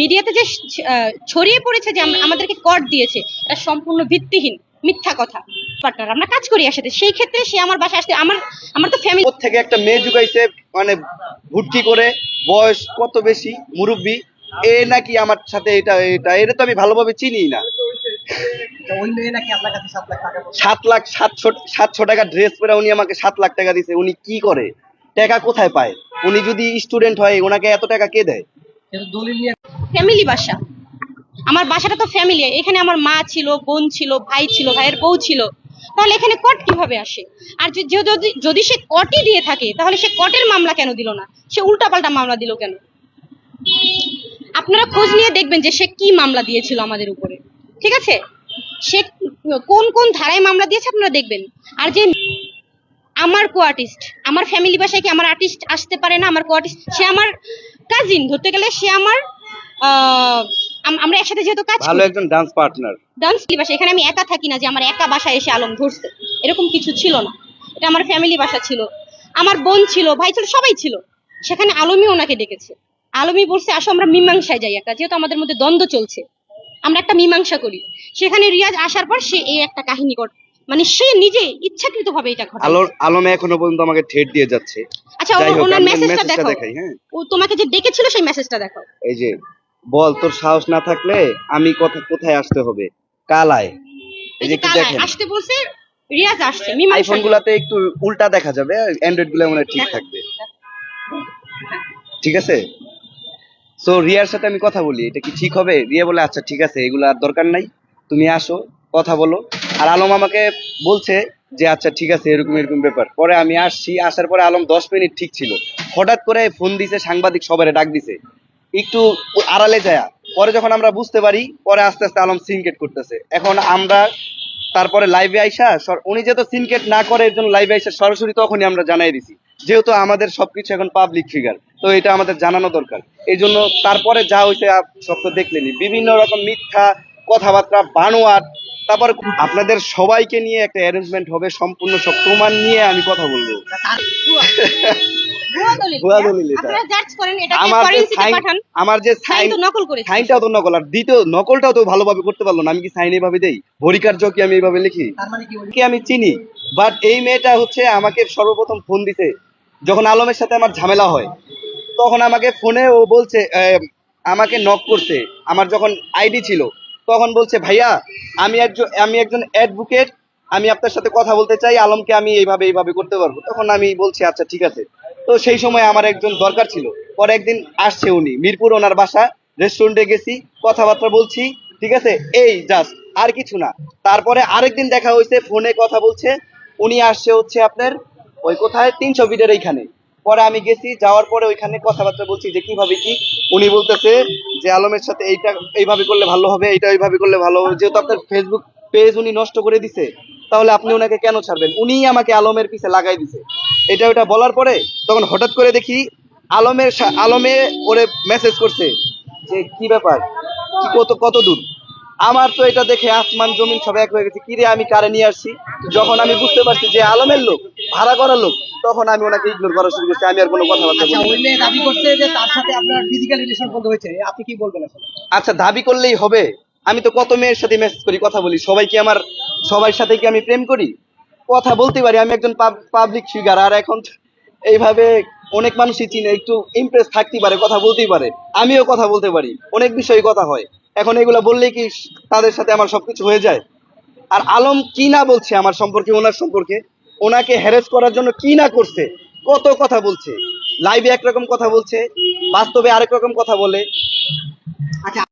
মিডিয়াতে যে ছড়িয়ে পড়েছে যে আমাদেরকে কর দিয়েছে এটা সম্পূর্ণ ভিত্তিহীন মিথ্যা কথা। পার্টনার আমরা কাজ করি একসাথে। সেই ক্ষেত্রে সে আমার বাসায় আসতে আমার আমার তো ফ্যামিলি থেকে একটা মেয়ে জুগাইছে মানে ভুটকি করে বয়স কত বেশি মুরব্বী এ নাকি আমার সাথে এটা এটা এটা তো আমি ভালোভাবে চিনি না। সাত লাখ সাতশো সাতশো টাকা ড্রেস পরে উনি আমাকে সাত লাখ টাকা দিছে উনি কি করে? টাকা কোথায় পায়? উনি যদি স্টুডেন্ট হয় ওনাকে এত টাকা কে দেয়? দলিল নিয়ে ফ্যামিলি বাসা। আমার বাসাটা তো ফ্যামিলি এখানে আমার মা ছিল, বোন ছিল, ভাই ছিল, ভাইয়ের বউ ছিল। তাহলে এখানে কট কীভাবে আসে? আর যদি যদি সে কটই দিয়ে থাকে, তাহলে সে কটের মামলা কেন দিল না? সে উল্টাপাল্টা মামলা দিল কেন? আপনারা খোঁজ নিয়ে দেখবেন যে সে কি মামলা দিয়েছিল আমাদের উপরে। ঠিক আছে? সে কোন কোন ধারায় মামলা দিয়েছে আপনারা দেখবেন। আর যে আমার কো আর্টিস্ট আমার ফ্যামিলি বাসায় কি আমার আর্টিস্ট আসতে পারে না? আমার কো আর্টিস্ট সে আমার কাজিন ধরতে গেলে সে আমার আমরা একসাথে যেহেতু কাজ ভালো একজন ডান্স পার্টনার ডান্স বাসা এখানে আমি একা থাকি না যে আমার একা বাসায় এসে আলম ধরছে। এরকম কিছু ছিল না। এটা আমার ফ্যামিলি বাসা ছিল। আমার বোন ছিল ভাই ছিল সবাই ছিল। সেখানে আলমী ওনাকে ডেকেছে। আলমী বলছে আসো আমরা মীমাংসায় যাই একটা। যেহেতু আমাদের মধ্যে দ্বন্দ্ব চলছে আমরা একটা মীমাংসা করি। সেখানে রিয়াজ আসার পর সে এই একটা কাহিনী কর মানে সে নিজে ইচ্ছাকৃত ভাবে এটা ঘটায়। আলোর আলমে এখনও পর্যন্ত আমাকে ঠেট দিয়ে যাচ্ছে। আচ্ছা ওনার মেসেজটা দেখো দেখাই, হ্যাঁ। ও তোমাকে যে ডেকেছিল সেই মেসেজটা দেখো এই যে বল তোর সাহস না থাকলে আমি কথা কোথায় আসতে হবে? কালায়। এই যে যে একটু কালায় দেখেন। আসতে বলছে রিয়াজ আসছে আইফোন গুলাতে একটু উল্টা দেখা যাবে অ্যান্ড্রয়েডগুলো মনে হয় ঠিক থাকবে। ঠিক আছে? সো রিয়ার সাথে আমি কথা বলি এটা কি ঠিক হবে? রিয়া বলে আচ্ছা ঠিক আছে এগুলো আর দরকার নাই তুমি আসো কথা বলো। আর আলম আমাকে বলছে যে আচ্ছা ঠিক আছে এরকম এরকম ব্যাপার। পরে আমি আসছি আসার পরে আলম দশ মিনিট ঠিক ছিল। হঠাৎ করে ফোন দিছে সাংবাদিক সবাই ডাক দিছে। একটু আড়ালে যায়। পরে যখন আমরা বুঝতে পারি, পরে আস্তে আস্তে আলম সিনকেট করতেছে। এখন আমরা তারপরে লাইভে আইসা উনি যেহেতু সিনকেট না করে এর জন্য লাইভে আইসা সরাসরি তখনই আমরা জানাই দিছি। যেহেতু আমাদের সবকিছু এখন পাবলিক ফিগার তো এটা আমাদের জানানো দরকার। এই জন্য তারপরে যা হয়েছে সব তো দেখলেনি বিভিন্ন রকম মিথ্যা কথাবার্তা বানোয়ার তারপর আপনাদের সবাইকে নিয়ে একটা অ্যারেঞ্জমেন্ট হবে সম্পূর্ণ সব প্রমাণ নিয়ে আমি কথা বলব। আমার যে ফরেনসিকে সাইন পাঠান? আমার যে সাইন সাইন তো নকল সাইনটাও তো নকল। আর দ্বিতীয় নকলটাও তো ভালোভাবে করতে পারল না। আমি কি সাইন এইভাবে দেই? ভরিকার্য কি আমি এইভাবে লিখি? মানে কি আমি চিনি। বাট এই মেয়েটা হচ্ছে আমাকে সর্বপ্রথম ফোন দিছে। যখন আলমের সাথে আমার ঝামেলা হয় তখন আমাকে ফোনে ও বলছে আহ, আমাকে নক করছে। আমার যখন আইডি ছিল তখন বলছে, ভাইয়া, আমি একজন আমি একজন অ্যাডভোকেট আমি আপনার সাথে কথা বলতে চাই, আলমকে আমি এইভাবে এইভাবে করতে পারব। তখন আমি বলছি আচ্ছা ঠিক আছে। তো সেই সময় আমার একজন দরকার ছিল। পরে একদিন আসছে উনি, মিরপুর ওনার বাসা রেস্টুরেন্টে গেছি, কথাবার্তা বলছি, ঠিক আছে, এই জাস্ট আর কিছু না। তারপরে আরেকদিন দেখা হয়েছে, ফোনে কথা বলছে, উনি আসছে হচ্ছে আপনার, ওই কোথায়, তিনশো ফিটের এইখানে। পরে আমি গেছি, যাওয়ার পরে ওইখানে কথাবার্তা বলছি যে কীভাবে কি। উনি বলতেছে যে আলমের সাথে এইটা, এইভাবে করলে ভালো হবে, এইটা এইভাবে করলে ভালো হবে। যেহেতু আপনার ফেসবুক পেজ উনি নষ্ট করে দিছে, তাহলে আপনি ওনাকে কেন ছাড়বেন? উনিই আমাকে আলমের পিছে লাগাই দিছে। এটা ওটা বলার পরে তখন হঠাৎ করে দেখি আলমের আলমে ওরে মেসেজ করছে যে, কি ব্যাপার? কি কত কত দূর? আমার তো এটা দেখে আসমান জমিন সব এক হয়ে গেছে। কি রে আমি কারে নিয়ে আসছি? যখন আমি বুঝতে পারছি যে আলমের লোক ভাড়া করার লোক তখন আমি ওনাকে ইগনোর করা শুরু করছি। আমি আর কোনো কথাবার্তা আচ্ছা বলি দাবি করছে যে তার সাথে আপনার ফিজিক্যাল রিলেশন হয়েছে। আপনি কি বলবেন আচ্ছা দাবি করলেই হবে। আমি তো কত মেয়ের সাথে মেসেজ করি কথা বলি। সবাই কি আমার সবার সাথে কি আমি প্রেম করি? কথা বলতে পারি আমি একজন পাবলিক ফিগার আর এখন এইভাবে অনেক মানুষই চিনে একটু ইমপ্রেস থাকতে পারে কথা বলতেই পারে। আমিও কথা বলতে পারি অনেক বিষয়ে কথা হয়। এখন এগুলা বললেই কি তাদের সাথে আমার সবকিছু হয়ে যায়? আর আলম কি না বলছে আমার সম্পর্কে, ওনার সম্পর্কে? ওনাকে হ্যারেস করার জন্য কি না করছে? কত কথা বলছে? লাইভে একরকম কথা বলছে, বাস্তবে আরেক রকম কথা বলে। আচ্ছা